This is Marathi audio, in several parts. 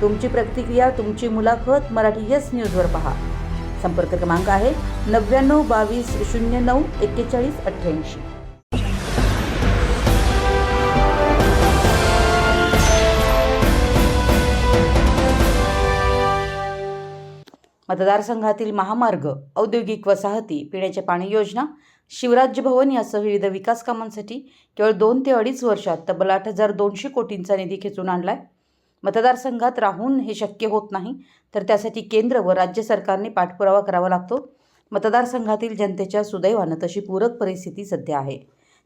तुमची प्रतिक्रिया तुमची मुलाखत मराठी येस न्यूजवर पहा. संपर्क क्रमांक आहे नव्याण्णव बावीस शून्य नऊ एक्केचाळीस अठ्ठ्याऐंशी. मतदारसंघातील महामार्ग औद्योगिक वसाहती पिण्याच्या पाणी योजना शिवराज्य भवन यासह विविध विकास कामांसाठी केवळ दोन ते अडीच वर्षात तब्बल आठ हजार दोनशे कोटींचा निधी खेचून आणलाय. मतदारसंघात राहून हे शक्य होत नाही. तर त्यासाठी केंद्र व राज्य सरकारने पाठपुरावा करावा लागतो. मतदारसंघातील जनतेच्या सुदैवानं तशी पूरक परिस्थिती सध्या आहे.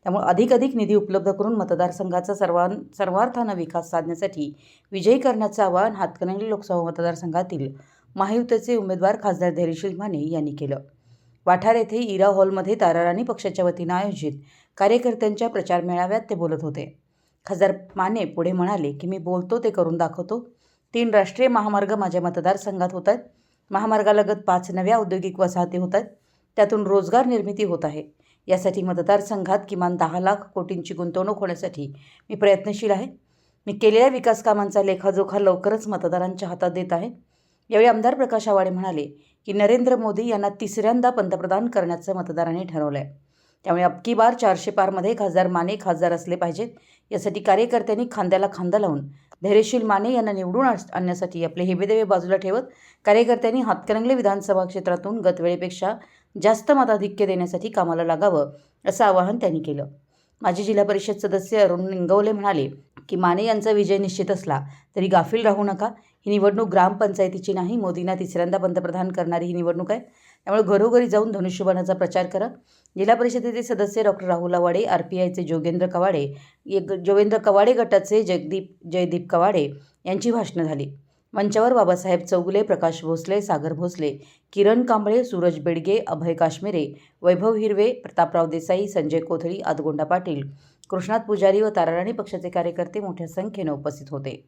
त्यामुळे अधिक अधिक निधी उपलब्ध करून मतदारसंघाचा सर्वां सर्वार्थानं विकास साधण्यासाठी विजयी करण्याचं आवाहन हातकणंगले लोकसभा मतदारसंघातील महायुतीचे उमेदवार खासदार धैर्यशील माने यांनी केलं. वाठार येथे इरा हॉलमध्ये ताराराणी पक्षाच्या वतीनं आयोजित कार्यकर्त्यांच्या प्रचार मेळाव्यात ते बोलत होते. खासदार माने पुढे म्हणाले की मी बोलतो ते करून दाखवतो. तीन राष्ट्रीय महामार्ग माझ्या मतदारसंघात होत आहेत महामार्गालगत पाच नव्या औद्योगिक वसाहती होत आहेत त्यातून रोजगार निर्मिती होत आहे. यासाठी मतदारसंघात किमान दहा लाख कोटींची गुंतवणूक होण्यासाठी मी प्रयत्नशील आहे. मी केलेल्या विकास कामांचा लेखाजोखा लवकरच मतदारांच्या हातात देत आहे. यावेळी आमदार प्रकाश आवाडे म्हणाले की नरेंद्र मोदी यांना तिसऱ्यांदा पंतप्रधान करण्याचं मतदारांनी ठरवलं आहे त्यामुळे अबकी बार चारशे पारमध्ये खासदार माने खासदार असले पाहिजेत. यासाठी कार्यकर्त्यांनी खांद्याला खांदा लावून धैर्यशील माने यांना निवडून आण- आणण्यासाठी आपले हेबेदेवे बाजूला ठेवत कार्यकर्त्यांनी हातकणंगले विधानसभा क्षेत्रातून गतवेळेपेक्षा जास्त मताधिक्य देण्यासाठी कामाला लागावं असं आवाहन त्यांनी केलं. माजी जिल्हा परिषद सदस्य अरुण निंगवले म्हणाले की माने यांचा विजय निश्चित असला तरी गाफील राहू नका. ही निवडणूक ग्रामपंचायतीची नाही मोदींना तिसऱ्यांदा पंतप्रधान करणारी ही निवडणूक आहे. त्यामुळे घरोघरी जाऊन धनुष्यबाणाचा प्रचार करा. जिल्हा परिषदेचे सदस्य doctor Rahul Awade R P आयचे जोगेंद्र कवाडे एक जोगेंद्र कवाडे गटाचे जगदीप जयदीप कवाडे यांची भाषणं झाली. मंचावर बाबासाहेब चौगुले प्रकाश भोसले सागर भोसले किरण कांबळे सूरज बेडगे अभय काश्मीरे वैभव हिरवे प्रतापराव देसाई संजय कोथळी आदगोंडा पाटील कृष्णात पुजारी व ताराराणी पक्षाचे कार्यकर्ते मोठ्या संख्येनं उपस्थित होते.